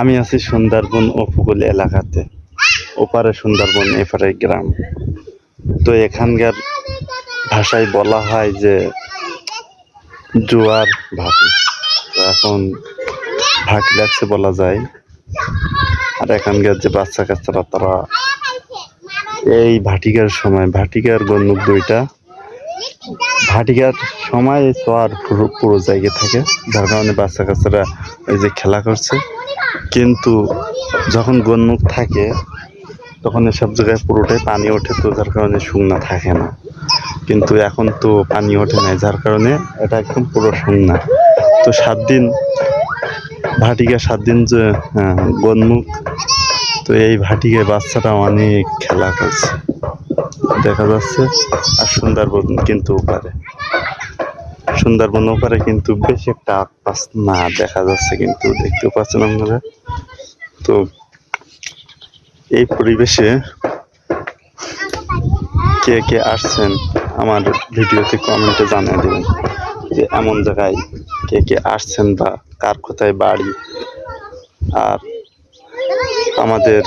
আমি আছি সুন্দরবন উপকূল এলাকাতে, ওপারে সুন্দরবন, এপারে গ্রাম। তো এখানকার ভাষায় বলা হয় যে জোয়ার ভাটি। এখন ভাটি লাগছে বলা যায়। আর এখানকার যে বাচ্চা কাচ্চারা, তারা এই ভাটিকার সময়, ভাটিকার গন্নুক দুইটা। ভাটিকার সময় পুরো পুরো জায়গায় থাকে। যার কারণে বাচ্চা কাচ্চারা এই যে খেলা করছে। কিন্তু যখন গন্নুক থাকে তখন এসব জায়গায় পুরোটাই পানি ওঠে তো যার কারণে শুকনা থাকে না। কিন্তু এখন তো পানি ওঠে না যার কারণে এটা একদম পুরো শুকনা। তো সাত দিন ভাটিকা সাত দিন যে আহ, গন্নুক তো এই ভাটিকায় বাচ্চারা অনেক খেলা করছে। দেখা যাচ্ছে আর সুন্দরবন কিন্তু ওপারে। সুন্দরবন ওপারে কিন্তু বেশি একটা আশপাশ না দেখা যাচ্ছে কিন্তু দেখতেও পাচ্ছেন আপনারা। তো এই পরিবেশে কে কে আসছেন আমার ভিডিওতে কমেন্টে জানিয়ে দেবেন যে এমন জায়গায় কে কে আসছেন বা কার কোথায় বাড়ি। আর আমাদের